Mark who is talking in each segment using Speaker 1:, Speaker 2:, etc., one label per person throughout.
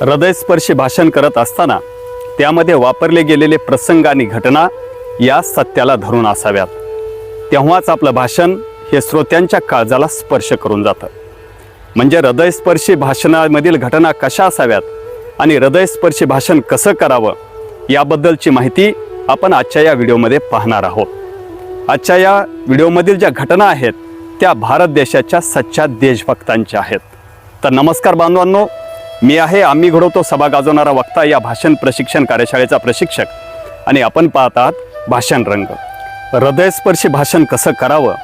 Speaker 1: हृदयस्पर्शी भाषण करत असताना त्यामध्ये वापरले गेलेले प्रसंग आणि घटना या सत्याला धरून असाव्यात. तेव्हाच आपलं भाषण हे श्रोत्यांच्या काळजाला स्पर्श करून जातं. म्हणजे हृदयस्पर्शी भाषणामधील घटना कशा असाव्यात आणि हृदयस्पर्शी भाषण कसं करावं याबद्दलची माहिती आपण आजच्या या व्हिडिओमध्ये पाहणार आहोत. आजच्या या व्हिडिओमधील ज्या घटना आहेत त्या भारत देशाच्या सच्च्या देशभक्तांच्या आहेत. तर नमस्कार बांधवांनो मी आहे आम्ही घडवतो सभा गाजवणारा वक्ता या भाषण प्रशिक्षण कार्यशाळेचा प्रशिक्षक. आणि आपण पाहत आहात भाषण रंग. हृदयस्पर्शी भाषण कसं करावं?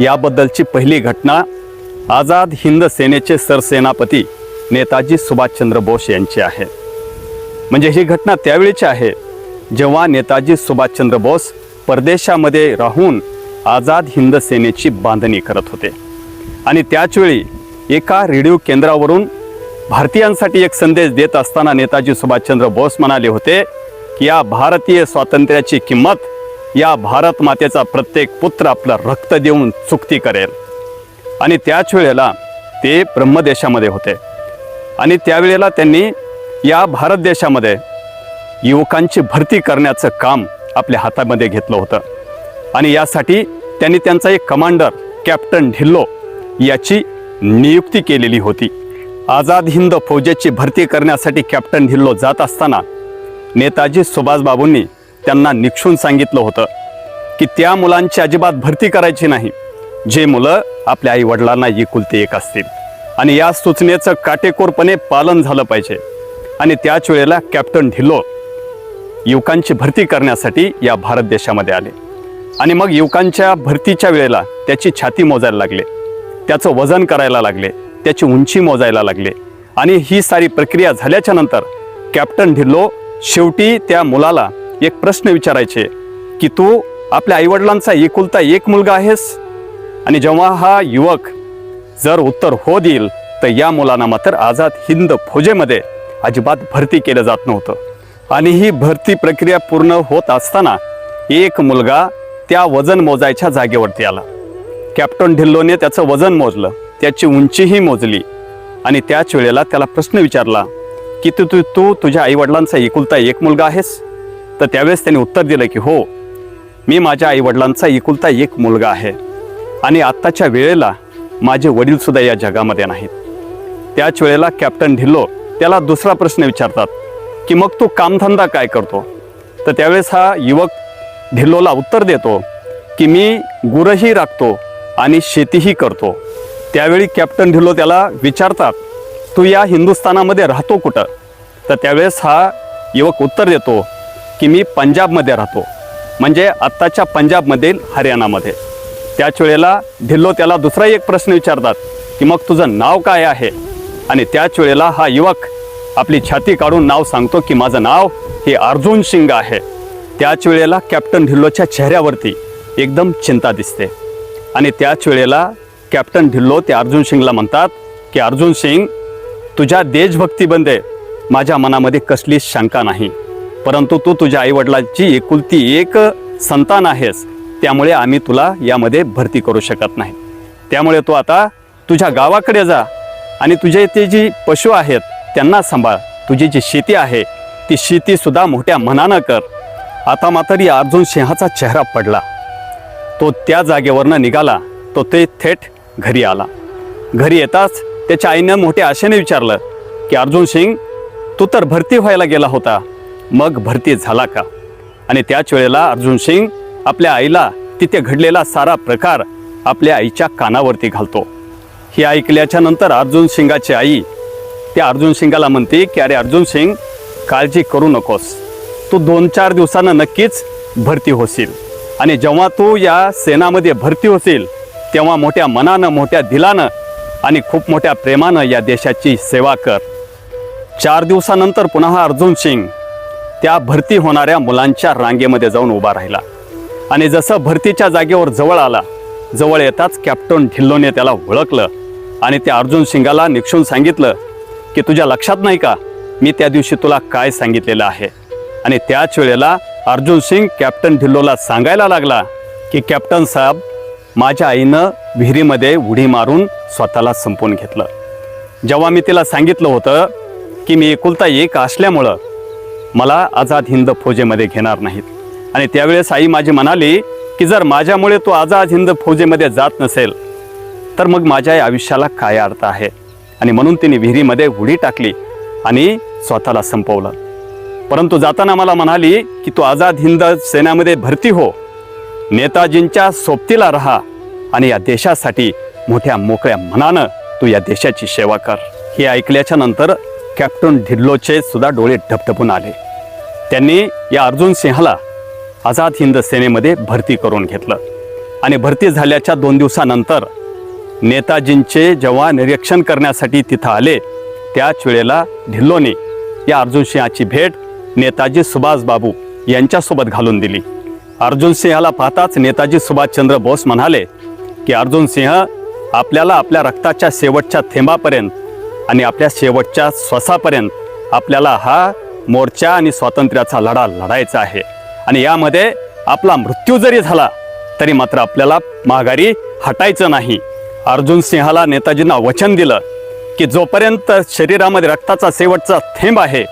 Speaker 1: याबद्दलची पहिली घटना आझाद हिंद सेनेचे सरसेनापती नेताजी सुभाषचंद्र बोस यांची आहे. म्हणजे ही घटना त्यावेळीची आहे जेव्हा नेताजी सुभाषचंद्र बोस परदेशामध्ये राहून आझाद हिंद सेनेची बांधणी करत होते. आणि त्याचवेळी एका रेडिओ केंद्रावरून भारतीयांसाठी एक संदेश देत असताना नेताजी सुभाषचंद्र बोस म्हणाले होते की या भारतीय स्वातंत्र्याची किंमत या भारत मातेचा प्रत्येक पुत्र आपलं रक्त देऊन चुकती करेल. आणि त्याच वेळेला ते ब्रह्मदेशामध्ये होते. आणि त्यावेळेला त्यांनी या भारत देशामध्ये युवकांची भरती करण्याचं काम आपल्या हातामध्ये घेतलं होतं. आणि यासाठी त्यांनी त्यांचा एक कमांडर कॅप्टन ढिल्लो याची नियुक्ती केलेली होती. आझाद हिंद फौजेची भरती करण्यासाठी कॅप्टन ढिल्लो जात असताना नेताजी सुभाषबाबूंनी त्यांना निक्षून सांगितलं होतं की त्या मुलांची अजिबात भरती करायची नाही. जे मुलं आपल्या आई वडिलांना एकुलते एक असतील. आणि या सूचनेचं काटेकोरपणे पालन झालं पाहिजे. आणि त्याच वेळेला कॅप्टन ढिल्लो युवकांची भरती करण्यासाठी या भारत देशामध्ये आले. आणि मग युवकांच्या भरतीच्या वेळेला त्याची छाती मोजायला लागले. त्याचं वजन करायला लागले. त्याची उंची मोजायला लागले. आणि ही सारी प्रक्रिया झाल्याच्यानंतर कॅप्टन ढिल्लो शेवटी त्या मुलाला एक प्रश्न विचारायचे की तू आपल्या आईवडिलांचा एकुलता एक मुलगा आहेस? आणि जेव्हा हा युवक जर उत्तर हो देईल तर या मुलांना मात्र आझाद हिंद फौजेमध्ये अजिबात भरती केलं जात नव्हतं. आणि ही भरती प्रक्रिया पूर्ण होत असताना एक मुलगा त्या वजन मोजायच्या जागेवरती आला. कॅप्टन ढिल्लोने त्याचं वजन मोजलं. त्याची उंचीही मोजली. आणि त्याच वेळेला त्याला प्रश्न विचारला की तू तू तू तुझ्या आईवडिलांचा एकुलता एक मुलगा आहेस? तर त्यावेळेस त्याने उत्तर दिलं की हो मी माझ्या आईवडिलांचा एकुलता एक मुलगा आहे. आणि आत्ताच्या वेळेला माझे वडीलसुद्धा या जगामध्ये नाहीत. त्याच वेळेला कॅप्टन ढिल्लो त्याला दुसरा प्रश्न विचारतात की मग तू कामधंदा काय करतो? तर त्यावेळेस हा युवक ढिल्लोला उत्तर देतो की मी गुरही राखतो आणि शेतीही करतो. त्यावेळी कॅप्टन ढिल्लो त्याला विचारतात तू या हिंदुस्थानामध्ये राहतो कुठं? तर त्यावेळेस हा युवक उत्तर देतो की मी पंजाबमध्ये राहतो म्हणजे आत्ताच्या पंजाबमधील हरियाणामध्ये. त्याच वेळेला ढिल्लो त्याला दुसरा एक प्रश्न विचारतात की मग तुझं नाव काय आहे? आणि त्याच वेळेला हा युवक आपली छाती काढून नाव सांगतो की माझं नाव हे अर्जुन सिंग आहे. त्याच वेळेला कॅप्टन ढिल्लोच्या चेहऱ्यावरती एकदम चिंता दिसते. आणि त्याच वेळेला कॅप्टन ढिल्लो ते अर्जुन सिंगला म्हणतात की अर्जुन सिंग तुझ्या देशभक्तीबंदे माझ्या मनामध्ये कसलीच शंका नाही. परंतु तू तुझ्या आईवडिलांची एकुलती एक संतान आहेस त्यामुळे आम्ही तुला यामध्ये भरती करू शकत नाही. त्यामुळे तू आता तुझ्या गावाकडे जा आणि तुझे इथे जी पशु आहेत त्यांना सांभाळ. तुझी जी शेती आहे ती शेतीसुद्धा मोठ्या मनानं कर. आता मात्र या अर्जुन सिंहाचा चेहरा पडला. तो त्या जागेवरनं निघाला. तो ते थेट घरी आला. घरी येताच त्याच्या आईनं मोठ्या आशेने विचारलं की अर्जुन सिंग तू तर भरती व्हायला गेला होता. मग भरती झाला का? आणि त्याच वेळेला अर्जुन सिंग आपल्या आईला तिथे घडलेला सारा प्रकार आपल्या आईच्या कानावरती घालतो. हे ऐकल्याच्या नंतर अर्जुन सिंगाची आई त्या अर्जुन सिंगाला म्हणते की अरे अर्जुन सिंग काळजी करू नकोस. तू दोन चार दिवसानं नक्कीच भरती होशील. आणि जेव्हा तू या सेनामध्ये भरती होशील तेव्हा मोठ्या मनानं मोठ्या दिलानं आणि खूप मोठ्या प्रेमानं या देशाची सेवा कर. चार दिवसानंतर पुन्हा अर्जुन सिंग त्या भरती होणाऱ्या मुलांच्या रांगेमध्ये जाऊन उभा राहिला. आणि जसं भरतीच्या जागेवर जवळ आला जवळ येताच कॅप्टन ढिल्लोने त्याला ओळखलं आणि त्या अर्जुन सिंगाला निक्षून सांगितलं की तुझ्या लक्षात नाही का? मी त्या दिवशी तुला काय सांगितलेलं आहे? आणि त्याच वेळेला अर्जुन सिंग कॅप्टन ढिल्लोला सांगायला लागला की कॅप्टन साहेब माझ्या आईनं विहिरीमध्ये उडी मारून स्वतःला संपवून घेतलं. जेव्हा मी तिला सांगितलं होतं की मी एकुलता एक असल्यामुळं मला आझाद हिंद फौजेमध्ये घेणार नाहीत. आणि त्यावेळेस आई माझी म्हणाली की जर माझ्यामुळे तो आझाद हिंद फौजेमध्ये जात नसेल तर मग माझ्या या आयुष्याला काय अर्थ आहे? आणि म्हणून तिने विहिरीमध्ये उडी टाकली आणि स्वतःला संपवलं. परंतु जाताना मला म्हणाली की तू आझाद हिंद सेनामध्ये भरती हो नेताजींच्या सोबतीला राहा आणि या देशासाठी मोठ्या मोकळ्या मनानं तू या देशाची सेवा कर. हे ऐकल्याच्या नंतर कॅप्टन ढिल्लोचे सुद्धा डोळे ढपढपून आले. त्यांनी या अर्जुन सिंहाला आझाद हिंद सेनेमध्ये भरती करून घेतलं आणि भरती झाल्याच्या दोन दिवसानंतर नेताजींचे जेव्हा निरीक्षण करण्यासाठी तिथं आले त्याच वेळेला ढिल्लोने या अर्जुन सिंहाची भेट नेताजी सुभाषबाबू यांच्यासोबत घालून दिली. अर्जुन सिंहाला पाहताच नेताजी सुभाषचंद्र बोस म्हणाले की अर्जुन सिंह आपल्याला आपल्या रक्ताच्या शेवटच्या थेंबापर्यंत आणि आपल्या शेवटच्या श्वासापर्यंत आपल्याला हा मोर्चा आणि स्वातंत्र्याचा लढा लढायचा आहे. आणि यामध्ये आपला मृत्यू जरी झाला तरी मात्र आपल्याला माघारी हटायचं नाही. अर्जुन सिंहाला नेताजींना वचन दिलं की जोपर्यंत शरीरामध्ये रक्ताचा शेवटचा थेंब आहे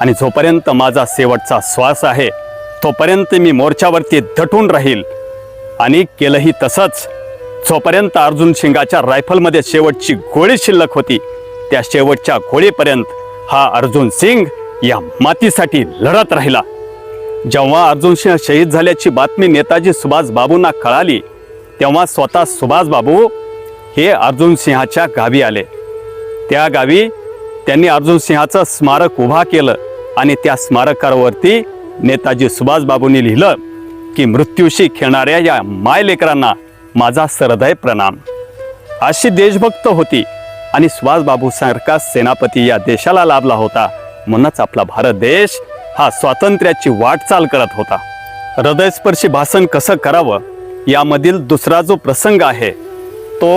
Speaker 1: आणि जोपर्यंत माझा शेवटचा श्वास आहे तोपर्यंत मी मोर्चावरती दटून राहील. आणि केलंही तसंच. जोपर्यंत अर्जुन सिंगाच्या रायफलमध्ये शेवटची गोळी शिल्लक होती त्या शेवटच्या गोळीपर्यंत हा अर्जुन सिंग या मातीसाठी लढत राहिला. जेव्हा अर्जुन सिंह शहीद झाल्याची बातमी नेताजी सुभाष बाबूंना कळाली तेव्हा स्वतः सुभाष बाबू हे अर्जुन सिंहाच्या गावी आले. त्या गावी त्यांनी अर्जुन सिंहाचं स्मारक उभा केलं आणि त्या स्मारकावरती नेताजी सुभाषबाबूंनी लिहिलं की मृत्यूशी खेळणाऱ्या या मायलेकरांना माझा सरदय प्रणाम. अशी देशभक्त होती आणि सुभाषबाबूसारखा सेनापती या देशाला लाभला होता म्हणूनच आपला भारत देश हा स्वातंत्र्याची वाटचाल करत होता. हृदयस्पर्शी भाषण कसं करावं यामधील दुसरा जो प्रसंग आहे तो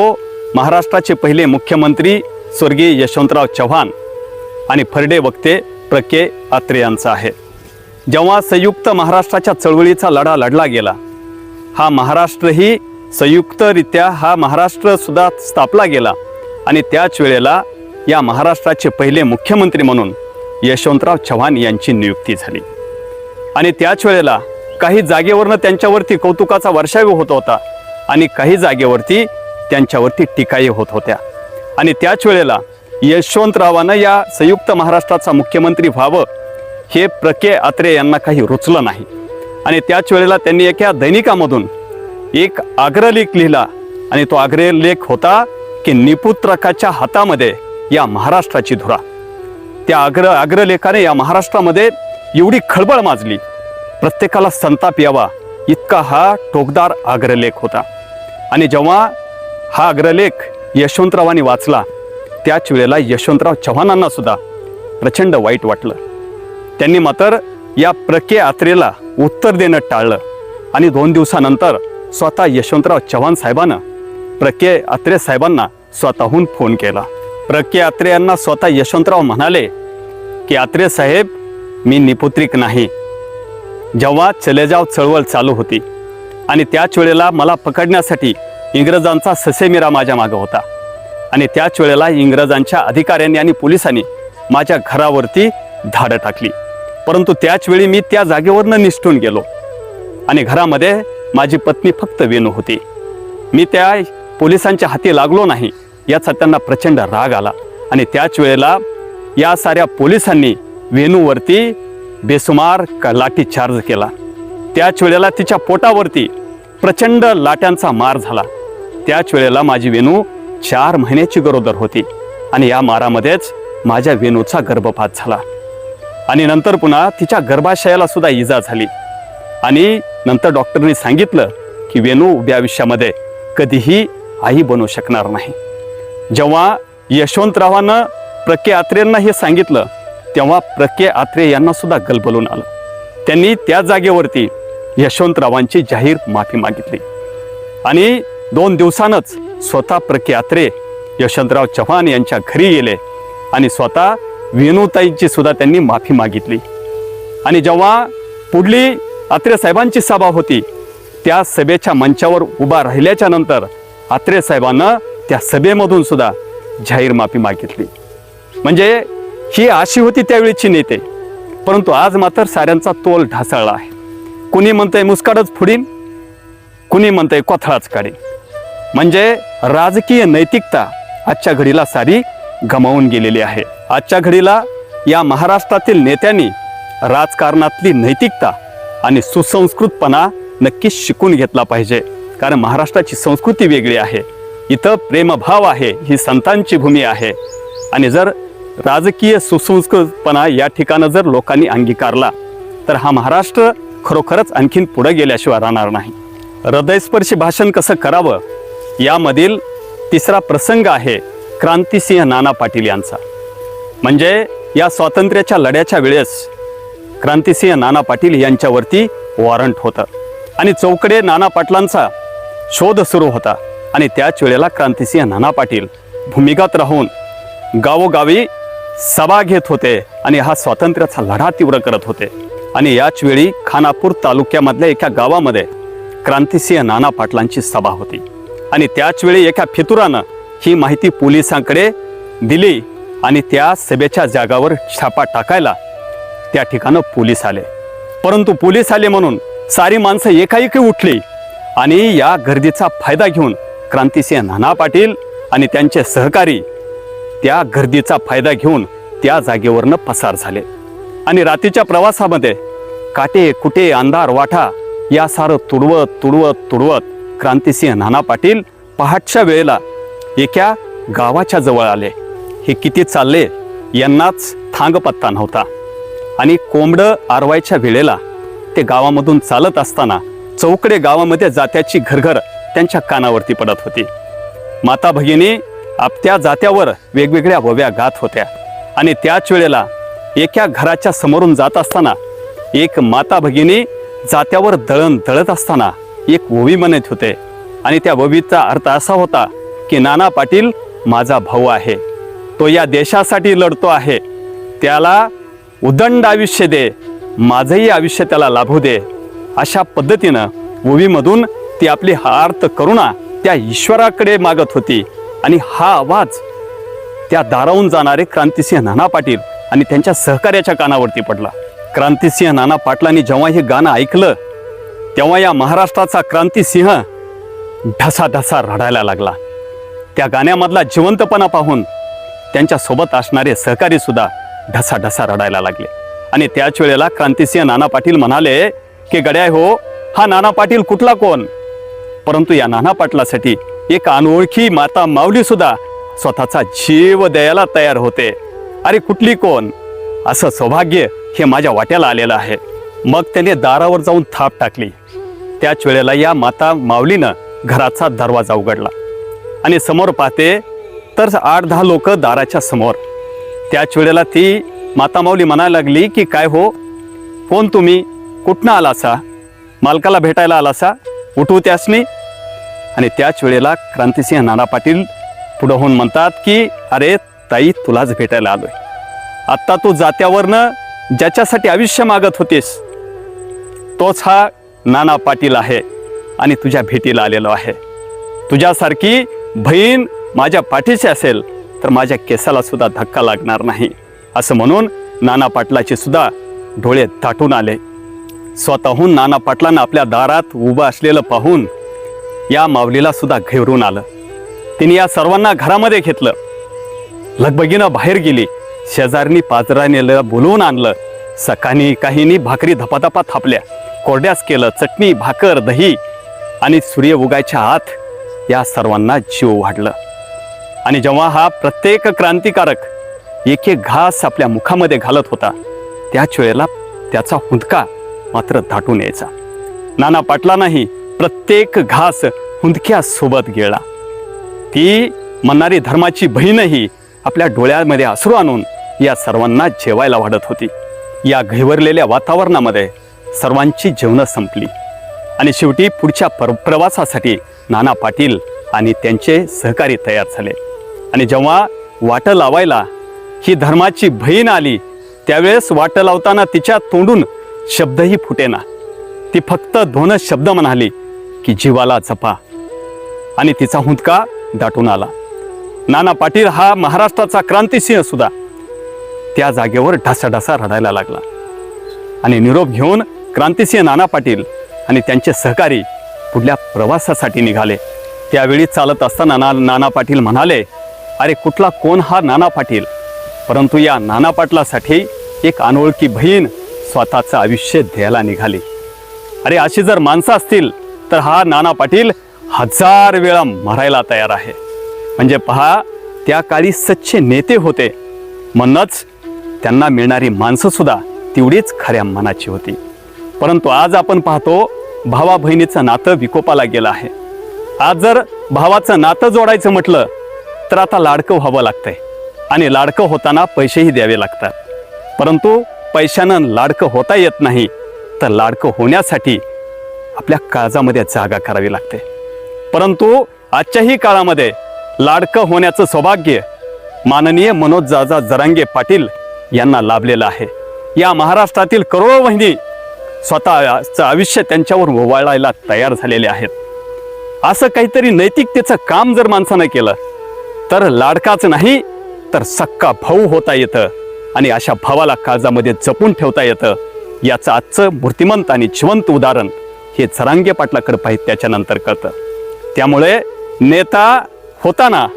Speaker 1: महाराष्ट्राचे पहिले मुख्यमंत्री स्वर्गीय यशवंतराव चव्हाण आणि फरडे वक्ते प्रके अत्रे यांचा आहे. जेव्हा संयुक्त महाराष्ट्राच्या चळवळीचा लढा लढला गेला हा महाराष्ट्रही संयुक्तरित्या हा महाराष्ट्रसुद्धा स्थापला गेला आणि त्याच वेळेला या महाराष्ट्राचे पहिले मुख्यमंत्री म्हणून यशवंतराव चव्हाण यांची नियुक्ती झाली. आणि त्याच वेळेला काही जागेवरनं त्यांच्यावरती कौतुकाचा वर्षावी होत होता आणि काही जागेवरती त्यांच्यावरती टीकाही होत होत्या. आणि त्याच वेळेला यशवंतरावानं या संयुक्त महाराष्ट्राचा मुख्यमंत्री व्हावं हे प्रके आत्रे यांना काही रुचलं नाही. आणि त्याच वेळेला त्यांनी एका दैनिकामधून एक आग्रलेख लिहिला. आणि तो आग्रलेख होता की निपुत्रकाच्या हातामध्ये या महाराष्ट्राची धुरा. त्या आग्र आग्रलेखाने या महाराष्ट्रामध्ये एवढी खळबळ माजली. प्रत्येकाला संताप यावा इतका हा टोकदार आग्रलेख होता. आणि जेव्हा हा अग्रलेख यशवंतरावांनी वाचला त्याच वेळेला यशवंतराव चव्हाणांना सुद्धा प्रचंड वाईट वाटलं. त्यांनी मात्र या प्रके आत्रेला उत्तर देणं टाळलं. आणि दोन दिवसानंतर स्वतः यशवंतराव चव्हाण साहेबांना प्रके आत्रे साहेबांना स्वतःहून फोन केला. प्रके आत्रे यांना स्वतः यशवंतराव म्हणाले की आत्रे साहेब मी निपुत्रिक नाही. जेव्हा चलेजाव चळवळ चालू होती आणि त्याच वेळेला मला पकडण्यासाठी इंग्रजांचा ससेमिरा माझ्या मागं होता आणि त्याच वेळेला इंग्रजांच्या अधिकाऱ्यांनी आणि पोलिसांनी माझ्या घरावरती धाडं टाकली. परंतु त्याच वेळी मी त्या जागेवरनं निष्ठून गेलो. आणि घरामध्ये माझी पत्नी फक्त वेणू होती. मी त्या पोलिसांच्या हाती लागलो नाही याचा त्यांना प्रचंड राग आला. आणि त्याच वेळेला या साऱ्या पोलिसांनी वेणूवरती बेसुमार क- लाठी चार्ज केला. त्याच वेळेला तिच्या पोटावरती प्रचंड लाट्यांचा मार झाला. त्याच वेळेला माझी वेणू चार महिन्याची गरोदर होती. आणि या मारामध्येच माझ्या वेणूचा गर्भपात झाला. आणि नंतर पुन्हा तिच्या गर्भाशयाला सुद्धा इजा झाली. आणि नंतर डॉक्टरनी सांगितलं की वेणू उभ्या आयुष्यामध्ये कधीही आई बनू शकणार नाही. जेव्हा यशवंतरावानं प्रके आत्रेंना हे सांगितलं तेव्हा प्रके आत्रे यांना सुद्धा गलबलून आलं. त्यांनी त्या जागेवरती यशवंतरावांची जाहीर माफी मागितली. आणि दोन दिवसानंच स्वतः प्रके आत्रे यशवंतराव चव्हाण यांच्या घरी गेले आणि स्वतः वेणुताईंची सुद्धा त्यांनी माफी मागितली. आणि जेव्हा पुढली आत्रे साहेबांची सभा होती त्या सभेच्या मंचावर उभा राहिल्याच्या नंतर आत्रे साहेबांना त्या सभेमधून सुद्धा जाहीर माफी मागितली. म्हणजे ही अशी होती त्यावेळीची नेते. परंतु आज मात्र साऱ्यांचा तोल ढासळला आहे. कुणी म्हणतंय मुस्काडच फुडीन कुणी म्हणतंय कोथळाच काढीन. म्हणजे राजकीय नैतिकता आजच्या घडीला सारी गमावून गेलेली आहे. आजच्या घडीला या महाराष्ट्रातील नेत्यांनी राजकारणातली नैतिकता आणि सुसंस्कृतपणा नक्कीच शिकून घेतला पाहिजे. कारण महाराष्ट्राची संस्कृती वेगळी आहे. इथं प्रेमभाव आहे ही संतांची भूमी आहे. आणि जर राजकीय सुसंस्कृतपणा या ठिकाणं जर लोकांनी अंगीकारला तर हा महाराष्ट्र खरोखरच आणखीन पुढे गेल्याशिवाय राहणार नाही. हृदयस्पर्शी भाषण कसं करावं? यामधील तिसरा प्रसंग आहे क्रांतिसिंह नाना पाटील यांचा. म्हणजे या स्वातंत्र्याच्या लढ्याच्या वेळेस क्रांतिसिंह नाना पाटील यांच्यावरती वॉरंट होतं. आणि चौकडे नाना पाटलांचा शोध सुरू होता. आणि त्याच वेळेला क्रांतिसिंह नाना पाटील भूमिगत राहून गावोगावी सभा घेत होते आणि हा स्वातंत्र्याचा लढा तीव्र करत होते. आणि याच वेळी खानापूर तालुक्यामधल्या एका गावामध्ये क्रांतिसिंह नाना पाटलांची सभा होती. आणि त्याच वेळी एका फितुरानं ही माहिती पोलिसांकडे दिली. आणि त्या सभेच्या जागावर छापा टाकायला त्या ठिकाणं पोलीस आले. परंतु पोलीस आले म्हणून सारी माणसं एकाएकी उठली आणि या गर्दीचा फायदा घेऊन क्रांतिसिंह नाना पाटील आणि त्यांचे सहकारी त्या गर्दीचा फायदा घेऊन त्या जागेवरनं पसार झाले. आणि रात्रीच्या प्रवासामध्ये काटे कुटे अंधार वाठा या सारं तुडवत तुडवत तुडवत क्रांतिसिंह नाना पाटील पहाटच्या वेळेला एका गावाच्या जवळ आले. हे किती चालले यांनाच थांग पत्ता नव्हता. आणि कोंबडं आरवायच्या वेळेला ते गावामधून चालत असताना चौकडे गावामध्ये जात्याची घरघर त्यांच्या कानावरती पडत होती. माता भगिनी आपत्या जात्यावर वेगवेगळ्या वव्या गात होत्या आणि त्याच वेळेला एका घराच्या समोरून जात असताना एक माता भगिनी जात्यावर दळण दळत असताना एक ओवी म्हणत होते. आणि त्या ओवीचा अर्थ असा होता की नाना पाटील माझा भाऊ आहे. तो या देशासाठी लढतो आहे. त्याला उदंड आयुष्य दे माझंही आयुष्य त्याला लाभू दे. अशा पद्धतीनं ओवीमधून ती आपली हार्थ करुणा त्या ईश्वराकडे मागत होती. आणि हा आवाज त्या दारावून जाणारे क्रांतिसिंह नाना पाटील आणि त्यांच्या सहकार्याच्या कानावरती पडला. क्रांतिसिंह नाना पाटलांनी जेव्हा हे गाणं ऐकलं तेव्हा या महाराष्ट्राचा क्रांतिसिंह ढसा ढसा रडायला लागला. त्या गाण्यामधला जिवंतपणा पाहून त्यांच्यासोबत असणारे सहकारी सुद्धा ढसा ढसा रडायला लागले. आणि त्याच वेळेला क्रांतिसिंह नाना पाटील म्हणाले की गड्याय हो हा नाना पाटील कुठला कोण? परंतु या नाना पाटलासाठी एक अनोळखी माता माऊली सुद्धा स्वतःचा जीव द्यायला तयार होते. अरे कुठली कोण? असं सौभाग्य हे माझ्या वाट्याला आलेलं आहे. मग त्याने दारावर जाऊन थाप टाकली. त्याच वेळेला या माता माऊलीनं घराचा दरवाजा उघडला. आणि समोर पाहते तर आठ दहा लोक दाराच्या समोर. त्याच वेळेला ती माता माऊली म्हणायला लागली की काय हो? कोण तुम्ही? कुठनं आलासा? मालकाला भेटायला आलासा? उठू त्यासनी आणि त्याच वेळेला क्रांतिसिंह नाना पाटील पुढं होऊन म्हणतात की अरे ताई तुलाच भेटायला आलोय. आत्ता तू जात्यावरनं ज्याच्यासाठी आयुष्य मागत होतीस तोच हा नाना पाटील आहे आणि तुझ्या भेटीला आलेलो आहे. तुझ्यासारखी बहीण माझ्या पाठीशी असेल तर माझ्या केसाला सुद्धा धक्का लागणार नाही. असं म्हणून नाना पाटलाचे सुद्धा डोळे दाटून आले. स्वतःहून नाना पाटलांना आपल्या दारात उभं असलेलं पाहून या माऊलीला सुद्धा घेरून आलं. तिने या सर्वांना घरामध्ये घेतलं. लगबगीनं बाहेर गेली. शेजारनी पाजरानेला बोलवून आणलं. सकाळी काहीनी भाकरी धपाधपा थापल्या. कोरड्यास केलं. चटणी भाकर दही आणि सूर्य उगायच्या आत या सर्वांना जीव वाढलं. आणि जेव्हा हा प्रत्येक क्रांतिकारक एक एक घास आपल्या मुखामध्ये घालत होता त्याच वेळेला त्याचा हुंदका मात्र दाटून यायचा. नाना पाटलांनाही प्रत्येक घास हुंदक्यासोबत गेला. ती म्हणणारी धर्माची बहीणही आपल्या डोळ्यामध्ये अश्रू आणून या सर्वांना जेवायला वाढत होती. या घिवरलेल्या वातावरणामध्ये सर्वांची जेवणं संपली. आणि शेवटी पुढच्या प्र प्रवासासाठी नाना पाटील आणि त्यांचे सहकारी तयार झाले. आणि जेव्हा वाटं लावायला ही धर्माची बहीण आली त्यावेळेस वाटं लावताना तिच्या तोंडून शब्दही फुटेना. ती फक्त दोनच शब्द म्हणाली की जीवाला जपा. आणि तिचा हुंदका दाटून आला. नाना पाटील हा महाराष्ट्राचा क्रांतिसिंह सुद्धा. त्या जागेवर ढासाढासा रडायला लागला. आणि निरोप घेऊन क्रांतिसिंह नाना पाटील आणि त्यांचे सहकारी पुढल्या प्रवासासाठी निघाले. त्यावेळी चालत असताना नाना पाटील म्हणाले अरे कुठला कोण हा नाना पाटील? परंतु या नाना पाटलासाठी एक अनोळखी बहीण स्वतःचं आयुष्य द्यायला निघाली. अरे अशी जर माणसं असतील तर हा नाना पाटील हजार वेळा मरायला तयार आहे. म्हणजे पहा त्या काळी सच्चे नेते होते. म्हणूनच त्यांना मिळणारी माणसंसुद्धा तेवढीच खऱ्या मनाची होती. परंतु आज आपण पाहतो भावा बहिणीचं नातं विकोपाला गेलं आहे. आज जर भावाचं नातं जोडायचं म्हटलं तर आता लाडकं व्हावं लागतंय. आणि लाडकं होताना पैसेही द्यावे लागतात. परंतु पैशानं लाडकं होता येत नाही तर लाडकं होण्यासाठी आपल्या काळजामध्ये जागा करावी लागते. परंतु आजच्याही काळामध्ये लाडकं होण्याचं सौभाग्य माननीय मनोज जाजा जरांगे पाटील यांना लाभलेलं आहे. या महाराष्ट्रातील करोडो बहिणी स्वतःचं आयुष्य त्यांच्यावर ओवाळायला तयार झालेले आहेत. असं काहीतरी नैतिकतेचं काम जर माणसानं केलं तर लाडकाच नाही तर सक्का भाऊ होता येतं. आणि अशा भावाला काळजामध्ये जपून ठेवता येतं. याचं आजचं मूर्तिमंत आणि जिवंत उदाहरण हे झरांगे पाटलाकडे पाहिजे त्याच्यानंतर कळतं. त्यामुळे नेता होताना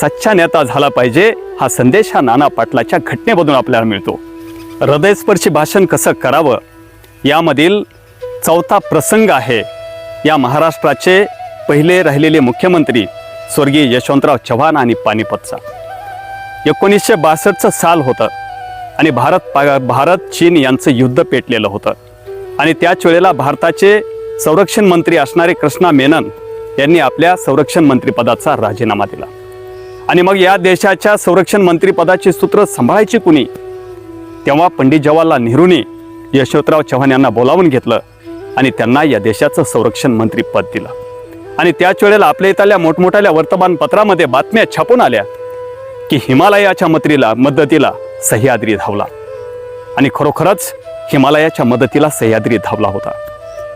Speaker 1: सच्चा नेता झाला पाहिजे हा संदेश हा नाना पाटलाच्या घटनेमधून आपल्याला मिळतो. हृदयस्पर्शी भाषण कसं करावं यामधील चौथा प्रसंग आहे. या महाराष्ट्राचे पहिले राहिलेले मुख्यमंत्री स्वर्गीय यशवंतराव चव्हाण आणि पानिपतचा. एकोणीसशे बासष्टचं साल होतं आणि भारत पा भारत चीन यांचं युद्ध पेटलेलं होतं. आणि त्याच वेळेला भारताचे संरक्षण मंत्री असणारे कृष्णा मेनन यांनी आपल्या संरक्षण मंत्रिपदाचा राजीनामा दिला. आणि मग या देशाच्या संरक्षण मंत्रिपदाची सूत्र सांभाळायची कुणी? तेव्हा पंडित जवाहरलाल नेहरूंनी यशवंतराव चव्हाण यांना बोलावून घेतलं आणि त्यांना या देशाचं संरक्षण मंत्री पद दिलं. आणि त्याच वेळेला आपल्या इथल्या मोठमोठ्या वर्तमानपत्रामध्ये बातम्या छापून आल्या की हिमालयाच्या मत्रीला मदतीला सह्याद्री धावला. आणि खरोखरच हिमालयाच्या मदतीला सह्याद्री धावला होता.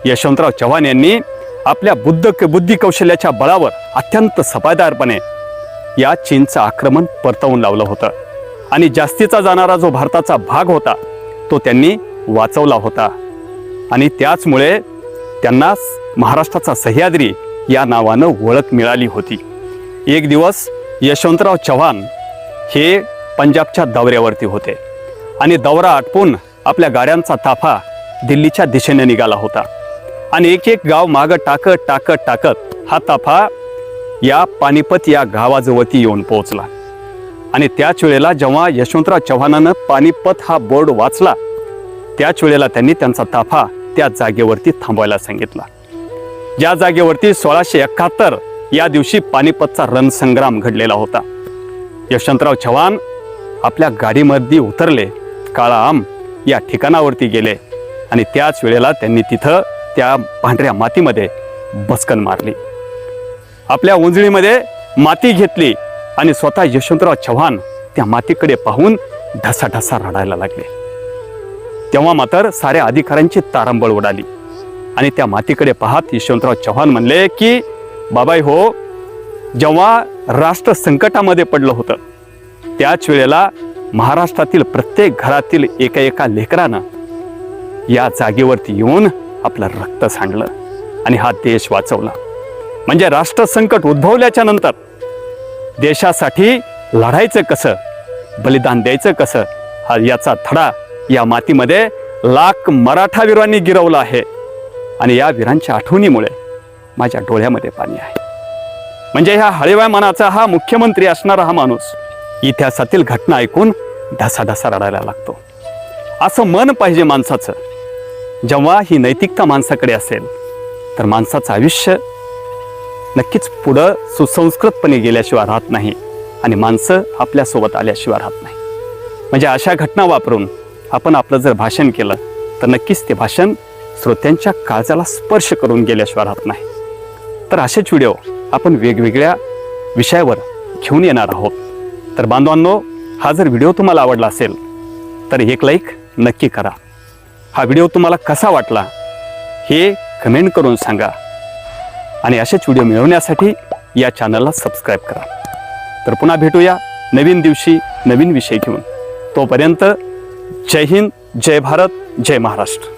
Speaker 1: यशवंतराव चव्हाण यांनी आपल्या बुद्ध बुद्धी कौशल्याच्या बळावर अत्यंत सफायदारपणे या चीनचं आक्रमण परतवून लावलं होतं. आणि जास्तीचा जाणारा जो भारताचा भाग होता तो त्यांनी वाचवला होता. आणि त्याचमुळे त्यांना महाराष्ट्राचा सह्याद्री या नावानं ओळख मिळाली होती. एक दिवस यशवंतराव चव्हाण हे पंजाबच्या दौऱ्यावरती होते आणि दौरा आटपून आपल्या गाड्यांचा ताफा दिल्लीच्या दिशेने निघाला होता. आणि एक एक गाव मागं टाकत टाकत टाकत हा ताफा या पानिपत या गावाजवळती येऊन पोहोचला. आणि त्याच वेळेला जेव्हा यशवंतराव चव्हाणानं पानिपत हा बोर्ड वाचला त्याच वेळेला त्यांनी त्यांचा ताफा त्या जागेवरती थांबवायला सांगितला. ज्या जागेवरती सोळाशे एकाहत्तर या दिवशी पानिपतचा रणसंग्राम घडलेला होता. यशवंतराव चव्हाण आपल्या गाडीमध्ये उतरले काळाम या ठिकाणावरती गेले आणि त्याच वेळेला त्यांनी तिथं त्या पांढऱ्या मातीमध्ये बसकन मारली. आपल्या उंजळीमध्ये माती घेतली आणि स्वतः यशवंतराव चव्हाण त्या मातीकडे पाहून ढसाढसा रडायला लागले. तेव्हा मात्र साऱ्या अधिकाऱ्यांची तारंबळ उडाली. आणि त्या मातीकडे पाहत यशवंतराव चव्हाण म्हणले की बाबाई हो जेव्हा राष्ट्र संकटामध्ये पडलं होतं त्याच वेळेला महाराष्ट्रातील प्रत्येक घरातील एका एका लेकरानं या जागेवरती येऊन आपलं रक्त सांडलं आणि हा देश वाचवला. म्हणजे राष्ट्र संकट उद्भवल्याच्या नंतर देशासाठी लढायचं कसं बलिदान द्यायचं कसं हा याचा धडा या मातीमध्ये लाख मराठा वीरांनी गिरवला आहे. आणि या वीरांच्या आठवणीमुळे माझ्या डोळ्यामध्ये पाणी आहे. म्हणजे ह्या हळीवाय मनाचा हा मुख्यमंत्री असणारा हा माणूस इतिहासातील घटना ऐकून ढसाढसा रडायला लागतो. असं मन पाहिजे माणसाचं. जेव्हा ही नैतिकता माणसाकडे असेल तर माणसाचं आयुष्य नक्कीच पुढं सुसंस्कृतपणे गेल्याशिवाय राहत नाही आणि माणसं आपल्यासोबत आल्याशिवाय राहत नाही. म्हणजे अशा घटना वापरून आपण आपलं जर भाषण केलं तर नक्कीच ते भाषण श्रोत्यांच्या काळजाला स्पर्श करून गेल्याशिवाय राहत नाही. तर असेच व्हिडिओ आपण वेगवेगळ्या विषयावर घेऊन येणार आहोत. तर बांधवांनो हा जर व्हिडिओ तुम्हाला आवडला असेल तर एक लाईक नक्की करा. हा व्हिडिओ तुम्हाला कसा वाटला हे कमेंट करून सांगा. आणि असेच व्हिडिओ मिळवण्यासाठी या चॅनलला सबस्क्राईब करा. तर पुन्हा भेटूया नवीन दिवशी नवीन विषय घेऊन. तोपर्यंत जय हिंद जय भारत जय महाराष्ट्र.